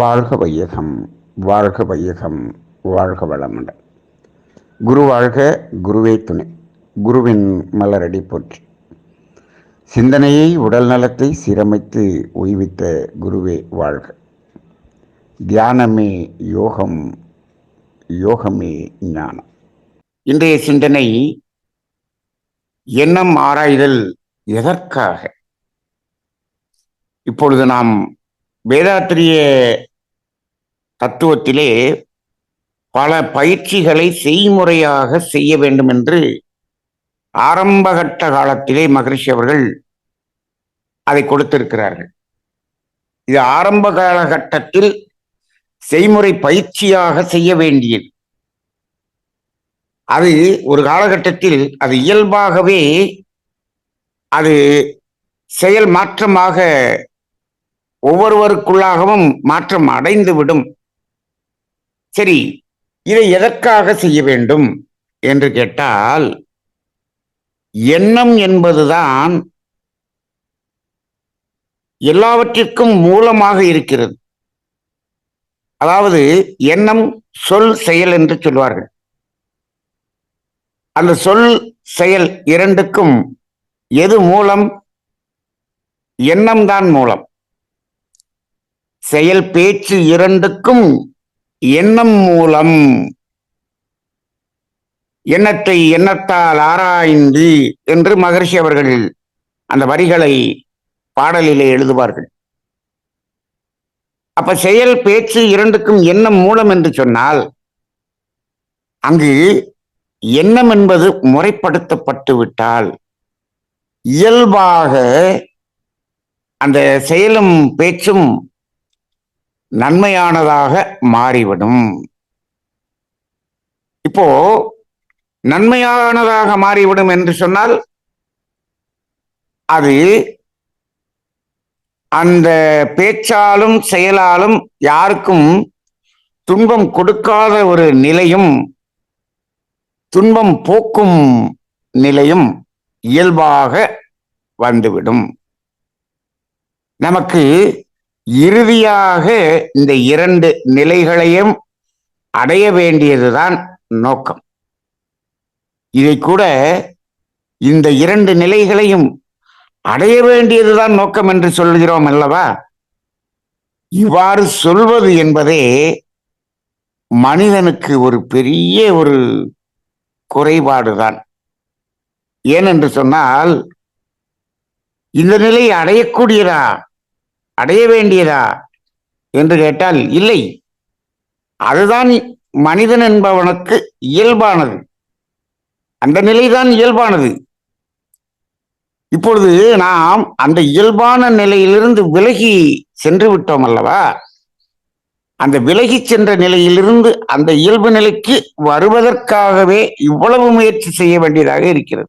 வாழ்க வையகம் வாழ்க வையகம் வாழ்க வளமுடன். குரு வாழ்க குருவே துணை. குருவின் மலரடி போற்றி. சிந்தனையை உடல் நலத்தை சீரமைத்து ஓய்வித்த குருவே வாழ்க. தியானமே யோகம் யோகமே ஞானம். இன்றைய சிந்தனை எண்ணம் ஆராய்தல் எதற்காக? இப்பொழுது நாம் வேதாத்திரிய தத்துவத்திலே பல பயிற்சிகளை செய்முறையாக செய்ய வேண்டும் என்று ஆரம்பகட்ட காலத்திலே மகரிஷி அவர்கள் அதை கொடுத்திருக்கிறார்கள். இது ஆரம்ப காலகட்டத்தில் செய்முறை பயிற்சியாக செய்ய வேண்டியது. அது ஒரு காலகட்டத்தில் அது இயல்பாகவே அது செயல் மாற்றமாக ஒவ்வொருவருக்குள்ளாகவும் மாற்றம் அடைந்து விடும் சரி இதை எதற்காக செய்ய வேண்டும் என்று கேட்டால் எண்ணம் என்பதுதான் எல்லாவற்றிற்கும் மூலமாக இருக்கிறது. அதாவது எண்ணம் சொல் செயல் என்று சொல்வார்கள். அந்த சொல் செயல் இரண்டுக்கும் எது மூலம்? எண்ணம்தான் மூலம். செயல் பேச்சு இரண்டுக்கும் எண்ணம் மூலம் எண்ணத்தை எண்ணத்தால் ஆராய்ந்து என்று மகர்ஷி அவர்கள் அந்த வரிகளை பாடலிலே எழுதுவார்கள். அப்ப செயல் பேச்சு இரண்டுக்கும் எண்ணம் மூலம் என்று சொன்னால் அங்கு எண்ணம் என்பது முறைப்படுத்தப்பட்டு விட்டால் இயல்பாக அந்த செயலும் பேச்சும் நன்மையானதாக மாறிவிடும். இப்போ நன்மையானதாக மாறிவிடும் என்று சொன்னால் அது அந்த பேச்சாலும் செயலாலும் யாருக்கும் துன்பம் கொடுக்காத ஒரு நிலையும் துன்பம் போக்கும் நிலையும் இயல்பாக வந்துவிடும். நமக்கு இறுதியாக இந்த இரண்டு நிலைகளையும் அடைய வேண்டியதுதான் நோக்கம். இதை கூட இந்த இரண்டு நிலைகளையும் அடைய வேண்டியதுதான் நோக்கம் என்று சொல்கிறோம் அல்லவா? இவ்வாறு சொல்வது என்பதே மனிதனுக்கு ஒரு பெரிய ஒரு குறைபாடுதான். ஏனென்று சொன்னால் இந்த நிலை அடையக்கூடியதா அடைய வேண்டியதா? என்று கேட்டால் இல்லை. அதுதான் மனிதன் என்பவனுக்கு இயல்பானது. அந்த நிலைதான் இயல்பானது. இப்பொழுது நாம் அந்த இயல்பான நிலையிலிருந்து விலகி சென்று விட்டோம் அல்லவா? அந்த விலகி சென்ற நிலையிலிருந்து அந்த இயல்பு நிலைக்கு வருவதற்காகவே இவ்வளவு முயற்சி செய்ய வேண்டியதாக இருக்கிறது.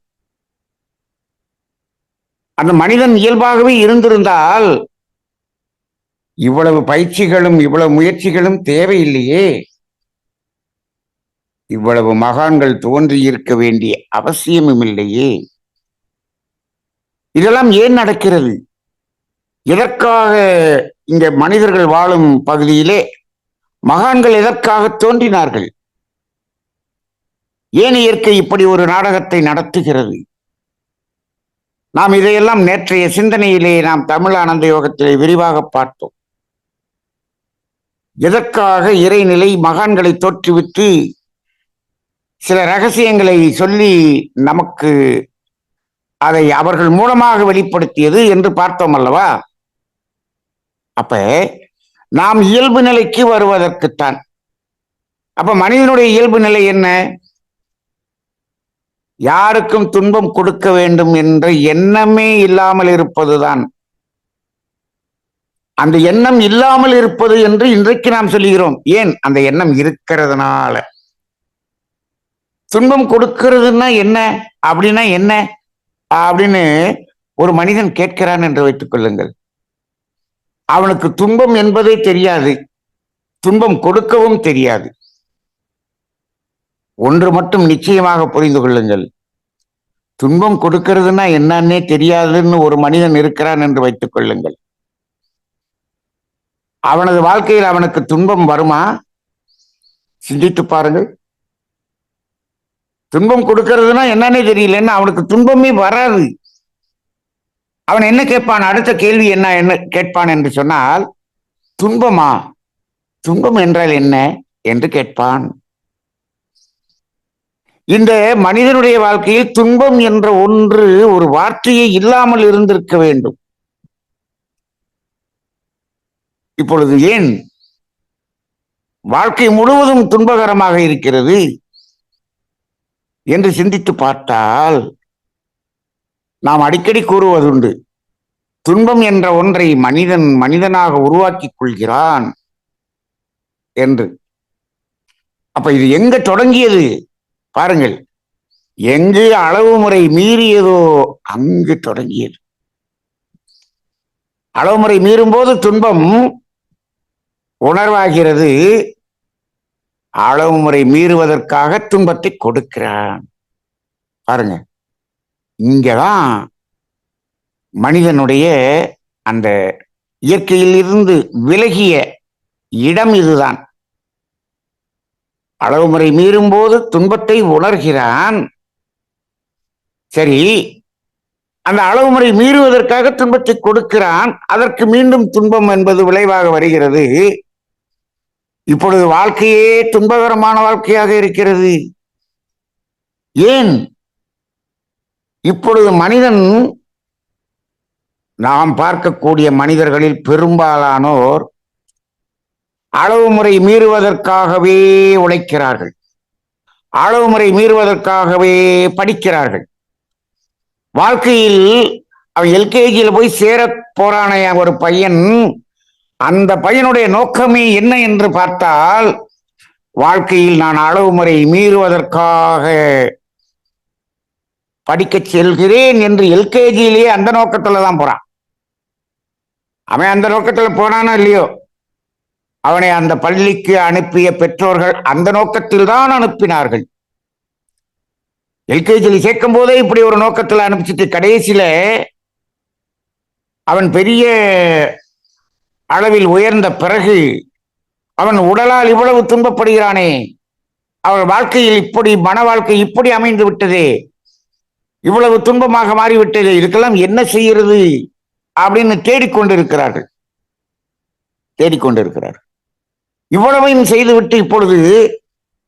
அந்த மனிதன் இயல்பாகவே இருந்திருந்தால் இவ்வளவு பயிற்சிகளும் இவ்வளவு முயற்சிகளும் தேவையில்லையே. இவ்வளவு மகான்கள் தோன்றி இருக்க வேண்டிய அவசியமும் இல்லையே. இதெல்லாம் ஏன் நடக்கிறது? எதற்காக இங்க மனிதர்கள் வாழும் பகுதியிலே மகான்கள் எதற்காக தோன்றினார்கள்? ஏன் இயற்கை இப்படி ஒரு நாடகத்தை நடத்துகிறது? நாம் இதையெல்லாம் நேற்றைய சிந்தனையிலே நாம் தமிழ் ஆனந்த யோகத்திலே விரிவாக பார்த்தோம். எதற்காக இறைநிலை மகான்களை தோற்றுவித்து சில ரகசியங்களை சொல்லி நமக்கு அதை அவர்கள் மூலமாக வெளிப்படுத்தியது என்று பார்த்தோம் அல்லவா? அப்ப நாம் இயல்பு நிலைக்கு வருவதற்குத்தான். அப்ப மனிதனுடைய இயல்பு நிலை என்ன? யாருக்கும் துன்பம் கொடுக்க வேண்டும் என்ற எண்ணமே இல்லாமல் இருப்பதுதான். அந்த எண்ணம் இல்லாமல் இருப்பது என்று இன்றைக்கு நாம் சொல்லுகிறோம். ஏன்? அந்த எண்ணம் இருக்கிறதுனால. துன்பம் கொடுக்கிறதுன்னா என்ன? அப்படின்னா என்ன? அப்படின்னு ஒரு மனிதன் கேட்கிறான் என்று வைத்துக் கொள்ளுங்கள். அவனுக்கு துன்பம் என்பதே தெரியாது. துன்பம் கொடுக்கவும் தெரியாது. ஒன்று மட்டும் நிச்சயமாக புரிந்து கொள்ளுங்கள். துன்பம் கொடுக்கிறதுனா என்னன்னே தெரியாதுன்னு ஒரு மனிதன் இருக்கிறான் என்று வைத்துக் கொள்ளுங்கள். அவனது வாழ்க்கையில் அவனுக்கு துன்பம் வருமா? சிந்தித்து பாருங்கள். துன்பம் கொடுக்கறதுன்னா என்னன்னே தெரியலன்னா அவனுக்கு துன்பமே வராது. அவன் என்ன கேட்பான்? அடுத்த கேள்வி என்ன என்ன கேட்பான் என்று சொன்னால் துன்பமா? துன்பம் என்றால் என்ன என்று கேட்பான். இந்த மனிதனுடைய வாழ்க்கையில் துன்பம் என்ற ஒன்று ஒரு வார்த்தையே இல்லாமல் இருந்திருக்க வேண்டும். இப்பொழுது ஏன் வாழ்க்கை முழுவதும் துன்பகரமாக இருக்கிறது என்று சிந்தித்து பார்த்தால் நாம் அடிக்கடி கூறுவதுண்டு. துன்பம் என்ற ஒன்றை மனிதன் மனிதனாக உருவாக்கிக் கொள்கிறான் என்று. அப்ப இது எங்க தொடங்கியது? பாருங்கள். எங்கு அளவு முறை மீறியதோ அங்கு தொடங்கியது. அளவு முறை மீறும் போது துன்பம் உணர்வாகிறது. அளவு முறை மீறுவதற்காக துன்பத்தை கொடுக்கிறான். பாருங்க. இங்கதான் மனிதனுடைய அந்த இயற்கையில் இருந்து விலகிய இடம் இதுதான். அளவு முறை மீறும்போது துன்பத்தை உணர்கிறான். சரி அந்த அளவு முறை மீறுவதற்காக துன்பத்தை கொடுக்கிறான். அதற்கு மீண்டும் துன்பம் என்பது விளைவாக வருகிறது. இப்பொழுது வாழ்க்கையே துன்பகரமான வாழ்க்கையாக இருக்கிறது. ஏன்? இப்பொழுது மனிதன் நாம் பார்க்கக்கூடிய மனிதர்களில் பெரும்பாலானோர் அளவு முறை மீறுவதற்காகவே உழைக்கிறார்கள். அளவு முறை மீறுவதற்காகவே படிக்கிறார்கள். வாழ்க்கையில் அவன் எல்கேஜியில் போய் சேர போறானே ஒரு பையன் அந்த பையனுடைய நோக்கமே என்ன என்று பார்த்தால் வாழ்க்கையில் நான் அளவு முறை மீறுவதற்காக படிக்க செல்கிறேன் என்று எல்கேஜியிலேயே அந்த நோக்கத்துல தான் போறான். அவன் அந்த நோக்கத்துல போனானோ இல்லையோ? அவனை அந்த பள்ளிக்கு அனுப்பிய பெற்றோர்கள் அந்த நோக்கத்தில் தான் அனுப்பினார்கள். எல்கேஜியில் சேர்க்கும் போதே இப்படி ஒரு நோக்கத்தில் அனுப்பிச்சிட்டு கடைசியில அவன் பெரிய அளவில் உயர்ந்த பிறகு அவன் உடலால் இவ்வளவு துன்பப்படுகிறானே. அவன் வாழ்க்கையில் இப்படி மன வாழ்க்கை இப்படி அமைந்து விட்டதே. இவ்வளவு துன்பமாக மாறிவிட்டது. இதுக்கெல்லாம் என்ன செய்யறது அப்படின்னு தேடிக்கொண்டிருக்கிறார்கள். தேடிக்கொண்டிருக்கிறார் இவ்வளவையும் செய்துவிட்டு இப்பொழுது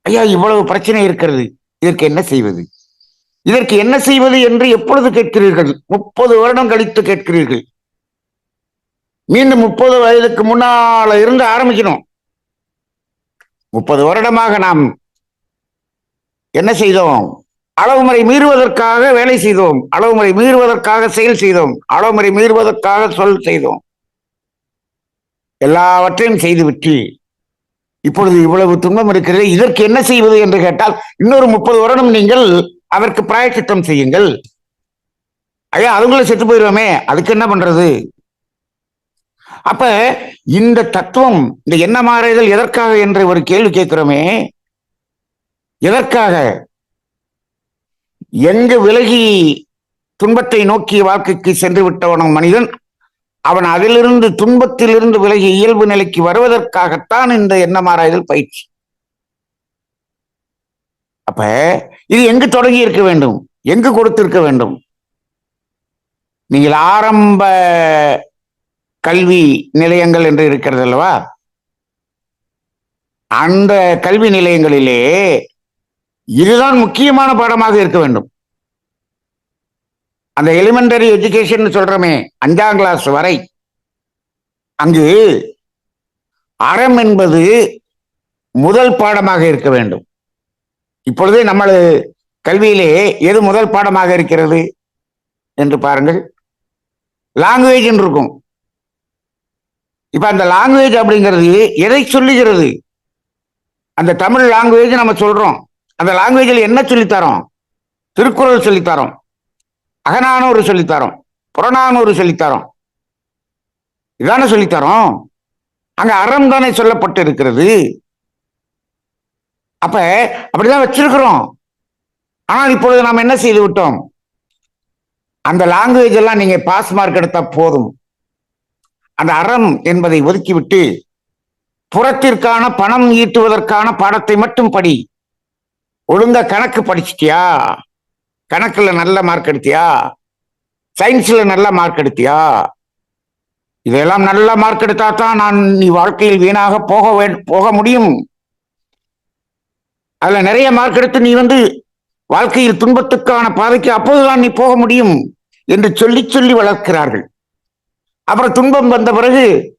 ஐயா இவ்வளவு பிரச்சனை இருக்கிறது. இதற்கு என்ன செய்வது? இதற்கு என்ன செய்வது என்று எப்பொழுது கேட்கிறீர்கள்? முப்பது வருடம் கழித்து கேட்கிறீர்கள். மீண்டும் முப்பது வயதுக்கு முன்னால இருந்து ஆரம்பிக்கணும். முப்பது வருடமாக நாம் என்ன செய்தோம்? அளவுமுறை மீறுவதற்காக வேலை செய்தோம். அளவுமுறை மீறுவதற்காக செயல் செய்தோம். அளவுமுறை மீறுவதற்காக சொல் செய்தோம். எல்லாவற்றையும் செய்துவிட்டு இப்பொழுது இவ்வளவு துன்பம் இருக்கிறது இதற்கு என்ன செய்வது என்று கேட்டால் இன்னொரு முப்பது வருடம் நீங்கள் அதற்கு பிராயச்சித்தம் செய்யுங்கள். ஐயா அதுக்குள்ள செத்து போயிடுவோமே அதுக்கு என்ன பண்றது? அப்ப இந்த தத்துவம் இந்த என்ன மாறுதல் எதற்காக என்ற ஒரு கேள்வி கேட்கிறோமே எதற்காக? எங்கு விலகி துன்பத்தை நோக்கிய வாழ்க்கைக்கு சென்று விட்டவனும் மனிதன் அவன் அதிலிருந்து துன்பத்திலிருந்து விலகி இயல்பு நிலைக்கு வருவதற்காகத்தான் இந்த எண்ணமாராய்தல் பயிற்சி. அப்ப இது எங்கு தொடங்கி இருக்க வேண்டும்? எங்கு கொடுத்திருக்க வேண்டும்? நீங்கள் ஆரம்ப கல்வி நிலையங்கள் என்று இருக்கிறது அல்லவா? அந்த கல்வி நிலையங்களிலே இதுதான் முக்கியமான பாடமாக இருக்க வேண்டும். அந்த எலிமெண்டரி எஜுகேஷன் சொல்றோமே அஞ்சாம் கிளாஸ் வரை. அங்கு அறம் என்பது முதல் பாடமாக இருக்க வேண்டும். இப்பொழுது நம்மளது கல்வியிலே எது முதல் பாடமாக இருக்கிறது? என்று பாருங்கள். லாங்குவேஜ் இருக்கும். இப்ப அந்த லாங்குவேஜ் அப்படிங்கிறது எதை சொல்லுகிறது? அந்த தமிழ் லாங்குவேஜ் நம்ம சொல்றோம். அந்த லாங்குவேஜில் என்ன சொல்லித்தரோம்? திருக்குறள் சொல்லித்தரோம். அகநானூறு சொல்லித்தரோம். புறநானூறு சொல்லித்தரோம். இதானே சொல்லித்தரோம்? அங்க அறம் தானே சொல்லப்பட்டு இருக்கிறது அப்ப அப்படிதான் வச்சிருக்கிறோம். ஆனால் இப்பொழுது நாம் என்ன செய்து விட்டோம்? அந்த லாங்குவேஜ் எல்லாம் நீங்க பாஸ் மார்க் எடுத்தா போதும். அந்த அறம் என்பதை ஒதுக்கிவிட்டு புறத்திற்கான பணம் ஈட்டுவதற்கான பாடத்தை மட்டும் படி. ஒழுங்கா கணக்கு படிச்சிட்டியா? கணக்குல நல்ல மார்க் எடுத்தியா? சயின்ஸ்ல நல்ல மார்க் எடுத்தியா? இதெல்லாம் நல்ல மார்க் எடுத்தா தான் நான் நீ வாழ்க்கையில் வீணாக போக வே போக முடியும். அதுல நிறைய மார்க் எடுத்து நீ வந்து வாழ்க்கையில் துன்பத்துக்கான பாதைக்கு அப்போதுதான் நீ போக முடியும் என்று சொல்லி சொல்லி வளர்க்கிறார்கள். அப்புறம் துன்பம் வந்த பிறகு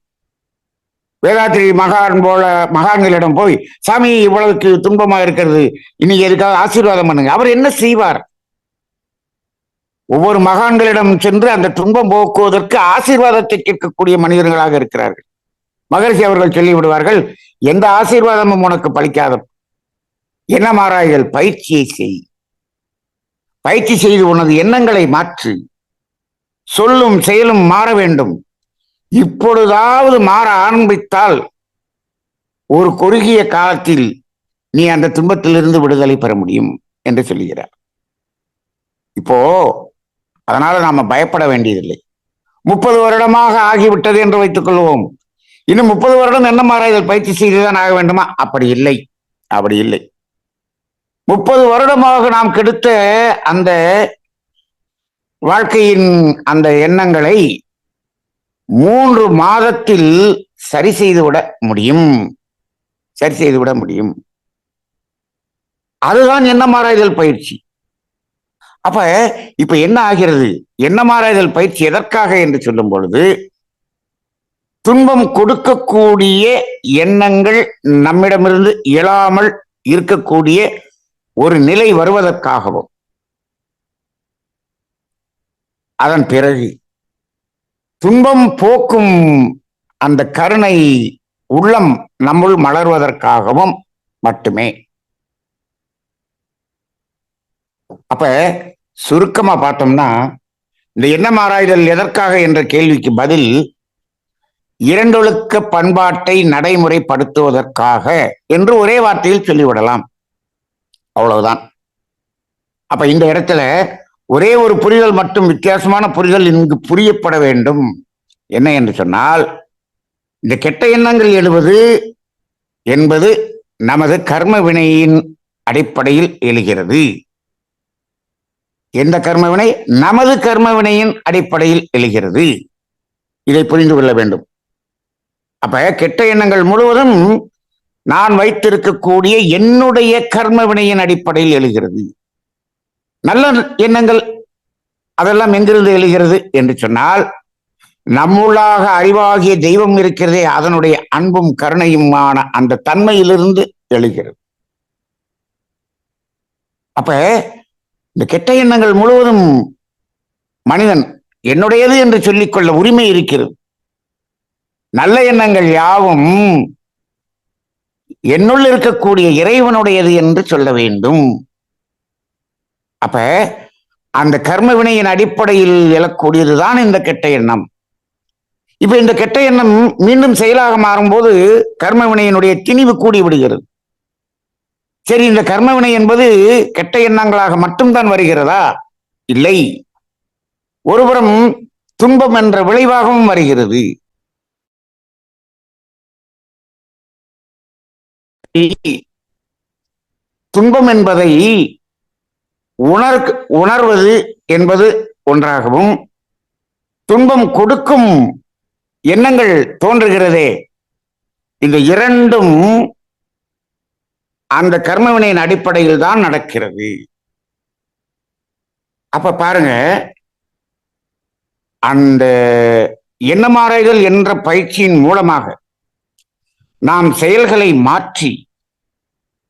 வேதாத்திரி மகான் போல மகான்களிடம் போய் சாமி இவ்வளவுக்கு துன்பமா இருக்கிறது. இன்னைக்கு எதுக்காக ஆசீர்வாதம் பண்ணுங்க. அவர் என்ன செய்வார்? ஒவ்வொரு மகான்களிடம் சென்று அந்த துன்பம் போக்குவதற்கு ஆசீர்வாதத்தை கேட்கக்கூடிய மனிதர்களாக இருக்கிறார்கள். மகரிஷி அவர்கள் சொல்லிவிடுவார்கள் எந்த ஆசீர்வாதமும் உனக்கு பலிக்காத. என்ன மாறாய்கள்? பயிற்சியை செய். பயிற்சி செய்து உனது எண்ணங்களை மாற்று. சொல்லும் செயலும் மாற வேண்டும். இப்பொழுதாவது மாற ஆரம்பித்தால் ஒரு குறுகிய காலத்தில் நீ அந்த துன்பத்திலிருந்து விடுதலை பெற முடியும் என்று சொல்லுகிறார். இப்போ அதனால நாம பயப்பட வேண்டியதில்லை. முப்பது வருடமாக ஆகிவிட்டது என்று வைத்துக் கொள்வோம். இன்னும் முப்பது வருடம் என்ன மாறாய்கள் பயிற்சி செய்துதான் ஆக வேண்டுமா? அப்படி இல்லை. அப்படி இல்லை. முப்பது வருடமாக நாம் கெடுத்த அந்த வாழ்க்கையின் அந்த எண்ணங்களை மூன்று மாதத்தில் சரி செய்துவிட முடியும். சரி செய்துவிட முடியும். அதுதான் என்ன மாறாய்தல் பயிற்சி. அப்ப இப்ப என்ன ஆகிறது? என்ன மாறாய்தல் பயிற்சி எதற்காக என்று சொல்லும் பொழுது துன்பம் கொடுக்கக்கூடிய எண்ணங்கள் நம்மிடமிருந்து இயலாமல் இருக்கக்கூடிய ஒரு நிலை வருவதற்காகவும் அதன் பிறகு துன்பம் போக்கும் அந்த கருணை உள்ளம் நம்முள் மலர்வதற்காகவும் மட்டுமே. அப்ப சுருக்கமா பார்த்தோம்னா இந்த எண்ணம் ஆராய்தல் எதற்காக என்ற கேள்விக்கு பதில் இரண்டொழுக்க பண்பாட்டை நடைமுறைப்படுத்துவதற்காக என்று ஒரே வார்த்தையில் சொல்லிவிடலாம். அவ்வளவுதான். அப்ப இந்த இடத்துல ஒரே ஒரு புரிதல் மட்டும் வித்தியாசமான புரிதல் இங்கு புரியப்பட வேண்டும். என்ன என்று சொன்னால் இந்த கெட்ட எண்ணங்கள் எழுவது என்பது நமது கர்ம வினையின் அடிப்படையில் எழுகிறது. எந்த கர்ம வினை? நமது கர்ம வினையின் அடிப்படையில் எழுகிறது. இதை புரிந்து கொள்ள வேண்டும். அப்ப கெட்ட எண்ணங்கள் முழுவதும் நான் வைத்திருக்கக்கூடிய என்னுடைய கர்ம வினையின் அடிப்படையில் எழுகிறது. நல்ல எண்ணங்கள் அதெல்லாம் எங்கிருந்து எழுகிறது என்று சொன்னால் நம்முள்ளாக அறிவாகிய தெய்வம் இருக்கிறதே அதனுடைய அன்பும் கருணையுமான அந்த தன்மையிலிருந்து எழுகிறது. அப்ப இந்த கெட்ட எண்ணங்கள் முழுவதும் மனிதன் என்னுடையது என்று சொல்லிக்கொள்ள உரிமை இருக்கிறது. நல்ல எண்ணங்கள் யாவும் என்னுள் இருக்கக்கூடிய இறைவனுடையது என்று சொல்ல வேண்டும். அப்ப அந்த கர்ம வினையின் அடிப்படையில் எழக்கூடியதுதான் இந்த கெட்ட எண்ணம். இப்ப இந்த கெட்ட எண்ணம் மீண்டும் செயலாக மாறும்போது கர்ம வினையினுடைய திணிவு கூடி விடுகிறது. சரி இந்த கர்ம வினை என்பது கெட்ட எண்ணங்களாக மட்டும்தான் வருகிறதா? இல்லை. ஒருபுறம் துன்பம் என்ற விளைவாகவும் வருகிறது. துன்பம் என்பதை உணர் உணர்வது என்பது ஒன்றாகவும் துன்பம் கொடுக்கும் எண்ணங்கள் தோன்றுகிறதே. இந்த இரண்டும் அந்த கர்மவினையின் அடிப்படையில் தான் நடக்கிறது. அப்ப பாருங்க அந்த எண்ணமாறைகள் என்ற பயிற்சியின் மூலமாக நாம் செயல்களை மாற்றி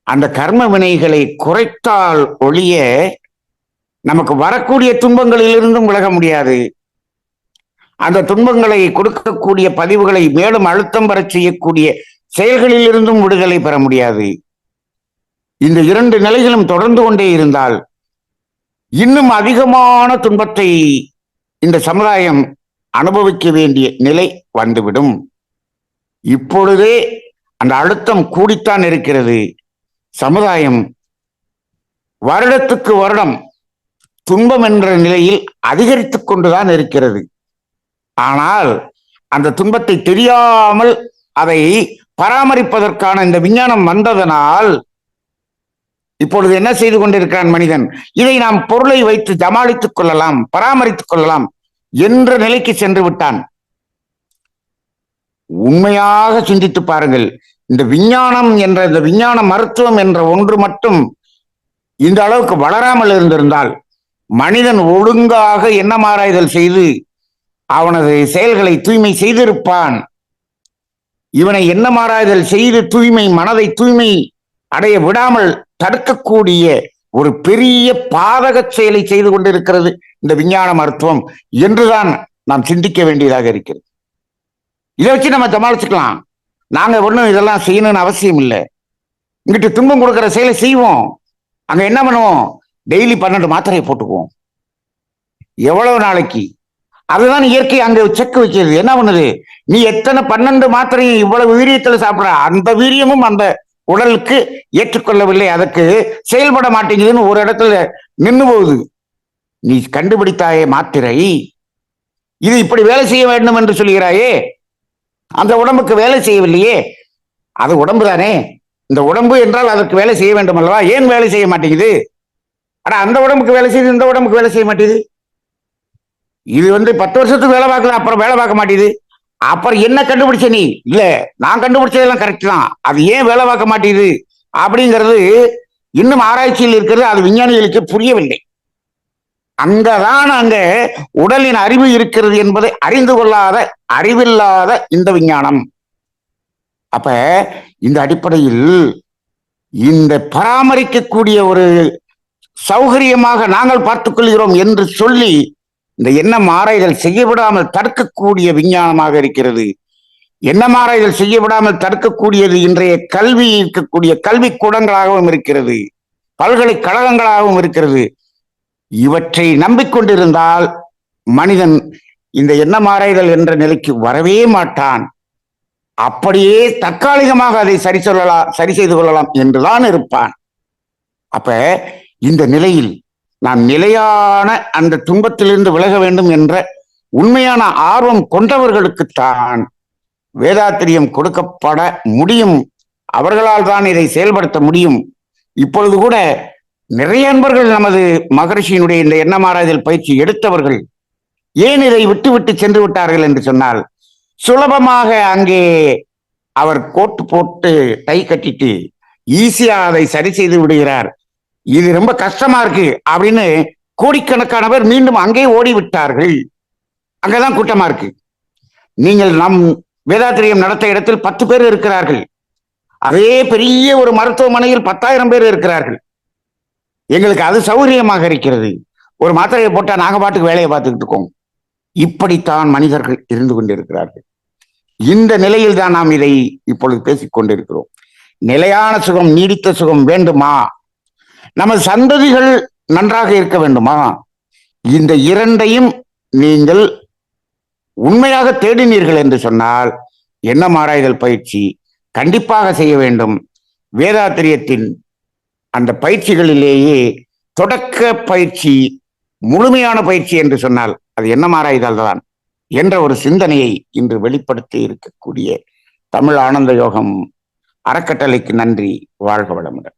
அந்த கர்ம வினைகளை குறைத்தால் ஒழிய நமக்கு வரக்கூடிய துன்பங்களிலிருந்தும் விலக முடியாது. அந்த துன்பங்களை கொடுக்கக்கூடிய பதிவுகளை மேலும் அழுத்தம் பெற செய்யக்கூடிய செயல்களில் இருந்தும் விடுதலை பெற முடியாது. இந்த இரண்டு நிலைகளும் தொடர்ந்து கொண்டே இருந்தால் இன்னும் அதிகமான துன்பத்தை இந்த சமுதாயம் அனுபவிக்க வேண்டிய நிலை வந்துவிடும். இப்பொழுதே அந்த அழுத்தம் கூடித்தான் இருக்கிறது. சமுதாயம் வருடத்துக்கு வருடம் துன்பம் என்ற நிலையில் அதிகரித்து கொண்டுதான் இருக்கிறது. ஆனால் அந்த துன்பத்தை தெரியாமல் அதை பராமரிப்பதற்கான இந்த விஞ்ஞானம் வந்ததனால் இப்பொழுது என்ன செய்து கொண்டிருக்கிறான் மனிதன்? இதை நாம் பொருளை வைத்து சமாளித்துக் கொள்ளலாம் பராமரித்துக் கொள்ளலாம் என்ற நிலைக்கு சென்று விட்டான். உண்மையாக சிந்தித்து பாருங்கள். இந்த விஞ்ஞானம் என்ற இந்த விஞ்ஞான மருத்துவம் என்ற ஒன்று மட்டும் இந்த அளவுக்கு வளராமல் இருந்திருந்தால் மனிதன் ஒழுங்காக எண்ணமாராய்தல் செய்து அவனது செயல்களை தூய்மை செய்திருப்பான். இவனை எண்ணமாராய்தல் செய்து தூய்மை மனதை தூய்மை அடைய விடாமல் தடுக்கக்கூடிய ஒரு பெரிய பாதக செயலை செய்து கொண்டிருக்கிறது இந்த விஞ்ஞான மருத்துவம் என்றுதான் நாம் சிந்திக்க வேண்டியதாக இருக்கிறது. இதை வச்சு நம்ம சமாளிச்சுக்கலாம். நாங்க ஒன்றும் இதெல்லாம் செய்யணும்னு அவசியம் இல்லை. இங்கிட்டு துன்பம் கொடுக்குற செயலை செய்வோம். அங்க என்ன பண்ணுவோம்? டெய்லி பன்னெண்டு மாத்திரையை போட்டுக்குவோம். எவ்வளவு நாளைக்கு? அதுதான் இயற்கை அங்க செக் வைக்கிறது. என்ன பண்ணுது? நீ எத்தனை பன்னெண்டு மாத்திரையும் இவ்வளவு வீரியத்துல சாப்பிடுற? அந்த வீரியமும் அந்த உடலுக்கு ஏற்றுக்கொள்ளவில்லை. அதற்கு செயல்பட மாட்டேங்குதுன்னு ஒரு இடத்துல நின்று போகுது. நீ கண்டுபிடித்தாயே மாத்திரை. இது இப்படி வேலை செய்ய வேண்டும் என்று சொல்கிறாயே? அந்த உடம்புக்கு வேலை செய்யவில்லையே? அது உடம்பு தானே இந்த உடம்பு என்றால் அதற்கு வேலை செய்ய வேண்டும் அல்லவா? ஏன் வேலை செய்ய மாட்டேங்குது? ஆனா அந்த உடம்புக்கு வேலை செய்யுது இந்த உடம்புக்கு வேலை செய்ய மாட்டேங்குது. இது வந்து பத்து வருஷத்துக்கு வேலை பார்க்கல அப்புறம் வேலை பார்க்க மாட்டேங்குது. அப்புறம் என்ன கண்டுபிடிச்ச நீ? இல்ல நான் கண்டுபிடிச்சதெல்லாம் கரெக்ட் தான். அது ஏன் வேலை பார்க்க மாட்டேங்குது? அப்படிங்கிறது இன்னும் ஆராய்ச்சியில் இருக்கிறது அது விஞ்ஞானிகளுக்கு புரியவில்லை. அங்கதான் அங்க உடலின் அறிவு இருக்கிறது என்பதை அறிந்து கொள்ளாத அறிவில்லாத இந்த விஞ்ஞானம். அப்ப இந்த அடிப்படையில் இந்த பராமரிக்கக்கூடிய ஒரு சௌகரியமாக நாங்கள் பார்த்துக் கொள்கிறோம் என்று சொல்லி இந்த என்ன மாறைகள் செய்ய விடாமல் தடுக்கக்கூடிய விஞ்ஞானமாக இருக்கிறது. என்ன மாறைகள் செய்ய விடாமல் தடுக்கக்கூடியது இன்றைய கல்வி இருக்கக்கூடிய கல்வி கூடங்களாகவும் இருக்கிறது. பல்கலைக்கழகங்களாகவும் இருக்கிறது. இவற்றை நம்பிக்கொண்டிருந்தால் மனிதன் இந்த எண்ண மாறாய்தல் என்ற நிலைக்கு வரவே மாட்டான். அப்படியே தற்காலிகமாக அதை சரி சொல்லலாம் சரி செய்து கொள்ளலாம் என்றுதான் இருப்பான். அப்ப இந்த நிலையில் நாம் நிலையான அந்த துன்பத்திலிருந்து விலக வேண்டும் என்ற உண்மையான ஆர்வம் கொண்டவர்களுக்குத்தான் வேதாத்திரியம் கொடுக்கப்பட முடியும். அவர்களால் தான் இதை செயல்படுத்த முடியும். இப்பொழுது கூட நிறைய அன்பர்கள் நமது மகரிஷியினுடைய இந்த எண்ணமாராய்தல் பயிற்சி எடுத்தவர்கள் ஏன் இதை விட்டுவிட்டு சென்று விட்டார்கள் என்று சொன்னால் சுலபமாக அங்கே அவர் கோட்டு போட்டு டை கட்டிட்டு ஈஸியா அதை சரி செய்து விடுகிறார். இது ரொம்ப கஷ்டமா இருக்கு அப்படின்னு கோடிக்கணக்கானவர் மீண்டும் அங்கே ஓடி விட்டார்கள் அங்கதான் கூட்டமா இருக்கு. நீங்கள் நம் வேதாத்திரியம் நடத்த இடத்தில் பத்து பேர் இருக்கிறார்கள். அதே பெரிய ஒரு மருத்துவமனையில் பத்தாயிரம் பேர் இருக்கிறார்கள். எங்களுக்கு அது சௌகரியமாக இருக்கிறது. ஒரு மாத்திரையை போட்டால் நாங்கள் பாட்டுக்கு வேலையை பார்த்துக்கிட்டு இருக்கோம். இப்படித்தான் மனிதர்கள் இருந்து கொண்டிருக்கிறார்கள். இந்த நிலையில் தான் நாம் இதை இப்பொழுது பேசிக் கொண்டிருக்கிறோம். நிலையான சுகம் நீடித்த சுகம் வேண்டுமா? நமது சந்ததிகள் நன்றாக இருக்க வேண்டுமா? இந்த இரண்டையும் நீங்கள் உண்மையாக தேடினீர்கள் என்று சொன்னால் என்ன ஆராய்தல் பயிற்சி? கண்டிப்பாக செய்ய வேண்டும். வேதாத்திரியத்தின் அந்த பயிற்சிகளிலேயே தொடக்க பயிற்சி முழுமையான பயிற்சி என்று சொன்னால் அது என்ன மாறாய்தால் தான் என்ற ஒரு சிந்தனையை இன்று வெளிப்படுத்தி இருக்கக்கூடிய தமிழ் ஆனந்த யோகம் அறக்கட்டளைக்கு நன்றி வாழ்க வளமுடன்.